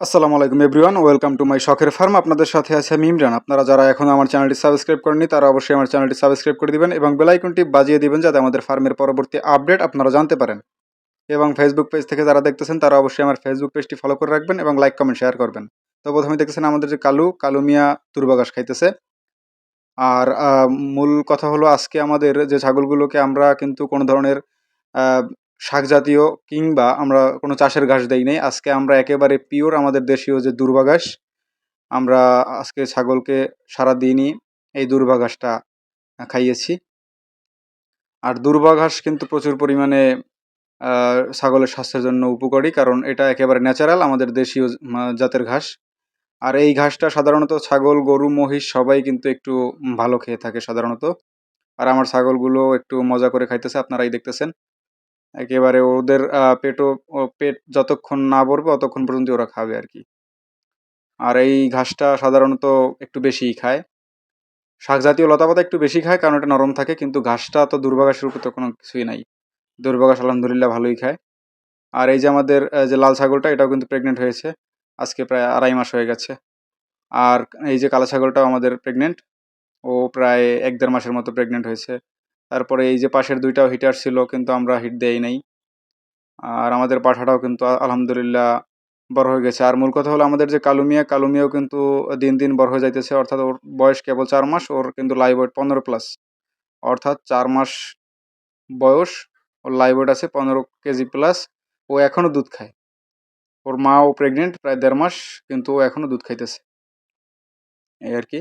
আসসালামু আলাইকুম everyone welcome to my শখের ফার্ম আপনাদের সাথে আছে আমি ইমরান। আপনারা যারা এখন আমার চ্যানেলটি সাবস্ক্রাইব করেননি, তারা অবশ্যই আমার চ্যানেলটি সাবস্ক্রাইব করে দিবেন এবং বেল আইকনটি বাজিয়ে দিবেন যাতে আমাদের ফার্মের পরবর্তী আপডেট আপনারা জানতে পারেন। এবং ফেসবুক পেজ থেকে যারা দেখতেছেন, তারা অবশ্যই আমার ফেসবুক পেজটি ফলো করে রাখবেন এবং লাইক কমেন্ট শেয়ার করবেন। তো প্রথমে দেখতেছেন আমাদের যে কালু কালু মিয়া তুরবাগাস খাইতেছে। আর মূল কথা হলো আজকে আমাদের যে ছাগলগুলোকে আমরা কিন্তু কোনো ধরনের শাক জাতীয় কিংবা আমরা কোনো চাষের ঘাস দেই নাই। আজকে আমরা একেবারে পিওর আমাদের দেশীয় যে দুর্বা ঘাস, আমরা আজকে ছাগলকে সারা দিনই এই দুর্বা ঘাসটা খাইয়েছি। আর দুর্বা ঘাস কিন্তু প্রচুর পরিমাণে ছাগলের স্বাস্থ্যের জন্য উপকারী কারণ এটা একেবারে ন্যাচারাল আমাদের দেশীয় জাতের ঘাস। আর এই ঘাসটা সাধারণত ছাগল, গরু, মহিষ সবাই কিন্তু একটু ভালো খেয়ে থাকে সাধারণত। আর আমার ছাগলগুলো একটু মজা করে খাইতেছে, আপনারাই দেখতেছেন। একেবারে ওদের পেটও, ও, পেট যতক্ষণ না ভরবে অতক্ষণ পর্যন্ত ওরা খাবে আর কি। আর এই ঘাসটা সাধারণত একটু বেশিই খায়। শাক জাতীয় লতাপাতা একটু বেশি খায় কারণ এটা নরম থাকে, কিন্তু ঘাসটা তো দুর্বাঘাসের উপর তো কোনো কিছুই নাই। দুর্বাঘাস আলহামদুলিল্লাহ ভালোই খায়। আর এই যে আমাদের যে লাল ছাগলটা, এটাও কিন্তু প্রেগনেন্ট হয়েছে। আজকে প্রায় আড়াই মাস হয়ে গেছে। আর এই যে কালো ছাগলটাও আমাদের প্রেগনেন্ট ও প্রায় এক দেড় মাসের মতো প্রেগনেন্ট হয়েছে। তারপরে এই যে পাশের দুইটাও হিটার ছিল, কিন্তু আমরা হিট দেই নাই। আর আমাদের পাঠাটাও কিন্তু আলহামদুলিল্লাহ বড় হয়ে গেছে। আর মূল কথা হলো আমাদের যে কালুমিয়া, কালুমিয়াও কিন্তু দিন দিন বড় হয়ে যাইতেছে। অর্থাৎ ওর বয়স কেবল চার মাস, ওর কিন্তু লাইভ ওয়েট পনেরো প্লাস অর্থাৎ চার মাস বয়স, ওর লাইভ ওয়েট আছে পনেরো কেজি প্লাস ও এখনও দুধ খায়। ওর মাও প্রেগনেন্ট প্রায় দেড় মাস কিন্তু ও এখনও দুধ খাইতেছে। এই আর কি।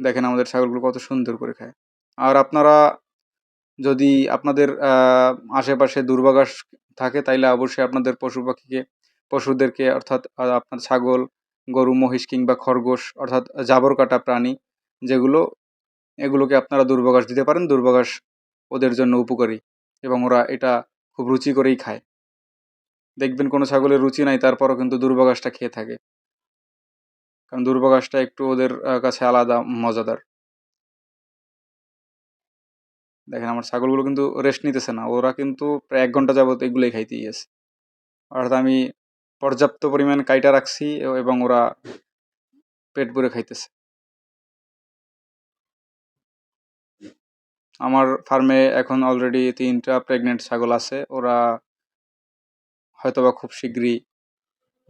দেখেন আমাদের ছাগলগুলো কত সুন্দর করে খায়। আর আপনারা যদি আপনাদের আশেপাশে দুর্বাঘাস থাকে, তাইলে অবশ্যই আপনাদের পশু পাখিকে পশুদেরকে অর্থাৎ আপনার ছাগল, গরু, মহিষ কিংবা খরগোশ অর্থাৎ জাবর কাটা প্রাণী যেগুলো, এগুলোকে আপনারা দুর্বাঘাস দিতে পারেন। দুর্বাঘাস ওদের জন্য উপকারী এবং ওরা এটা খুব রুচি করেই খায়। দেখবেন কোনো ছাগলের রুচি নাই, তারপরও কিন্তু দুর্বাঘাসটা খেয়ে থাকে। কারণ দুর্বাঘাসটা একটু ওদের কাছে আলাদা, মজাদার। দেখেন আমার ছাগলগুলো কিন্তু রেস্ট নিতেছে না। ওরা কিন্তু প্রায় এক ঘণ্টা যাবত এগুলোই খাইতেই আছে। অর্থাৎ আমি পর্যাপ্ত পরিমাণ কাইটা রাখছি এবং ওরা পেট ভরে খাইতেছে। আমার ফার্মে এখন অলরেডি তিনটা প্রেগনেন্ট ছাগল আছে। ওরা হয়তোবা খুব শীঘ্রই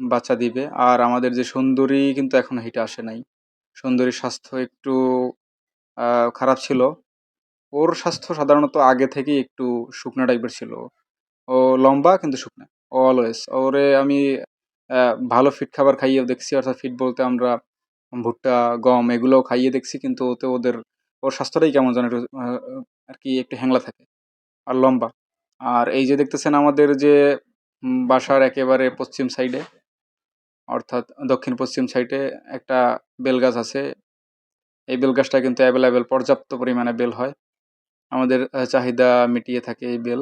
বাচ্চা দিবে। আর আমাদের যে সুন্দরী কিন্তু এখন হিটে আসে নাই। সুন্দরীর স্বাস্থ্য একটু খারাপ ছিল। ওর স্বাস্থ্য সাধারণত আগে থেকেই একটু শুকনো টাইপের ছিল। ও লম্বা কিন্তু শুকনা অলওয়েজ ওরে আমি ভালো ফিট খাবার খাইয়েও দেখছি, অর্থাৎ ফিট বলতে আমরা ভুট্টা, গম এগুলোও খাইয়ে দেখছি, কিন্তু ওতে ওদের, ওর স্বাস্থ্যটাই কেমন যেন একটু আর কি একটু হ্যাংলা থাকে আর লম্বা। আর এই যে দেখতেছেন আমাদের যে বাসার একেবারে পশ্চিম সাইডে অর্থাৎ দক্ষিণ পশ্চিম সাইডে একটা বেল গাছ আছে। এই বেল গাছটা কিন্তু অ্যাভেলেবেল পর্যাপ্ত পরিমাণে বেল হয়। আমাদের চাহিদা মিটিয়ে থাকে এই বেল।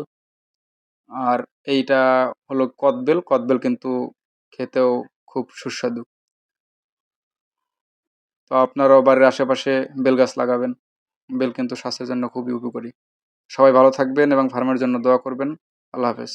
আর এইটা হলো কদবেল কদবেল কিন্তু খেতেও খুব সুস্বাদু। তো আপনারাও বাড়ির আশেপাশে বেল গাছ লাগাবেন। বেল কিন্তু স্বাস্থ্যের জন্য খুবই উপকারী। সবাই ভালো থাকবেন এবং ফার্মের জন্য দোয়া করবেন। আল্লাহ হাফেজ।